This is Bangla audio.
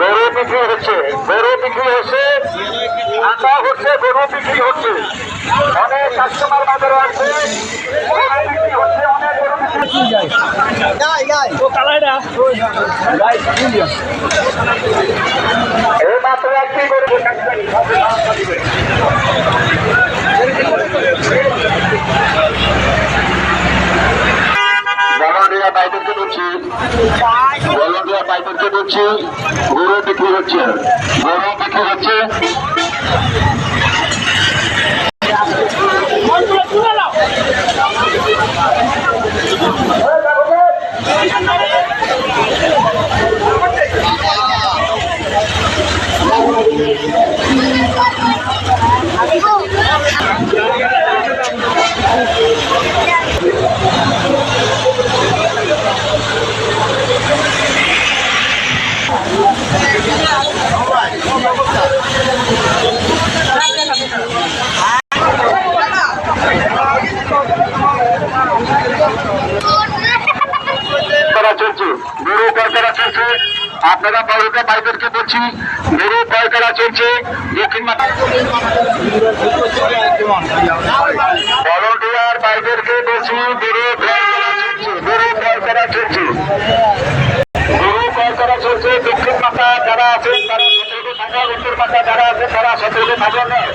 গরু বিক্রি হচ্ছে গরু বিক্রি হচ্ছে আটা হচ্ছে গরু বিক্রি হচ্ছে। অনেক কাস্টমার বাজারে আছে গরু বিক্রি হচ্ছে অনেক গরু বিক্রি এই মাত্র একটি গরু ভলান্টিয়ার বাইদেরকে বলছি। বাইদেরকে বলছি গরু বিক্রি হচ্ছে গরু বিক্রি হচ্ছে চলছে গরু ক্রয় করা চলছে আপনারা বাড়িতে বাইদেরকে বলছি, গরু ক্রয় করা চলছে, দক্ষিণ ভলান্টিয়ার বাইদেরকে বলছি, গরু ক্রয় করা চলছে, গরু ক্রয় করা চলছে গরু ক্রয় করা চলছে দক্ষিণ মাথা যারা আছেন তারা সতর্ক থাকা উত্তর পাশা যারা আছে তারা সতর্ক থাকা নয়।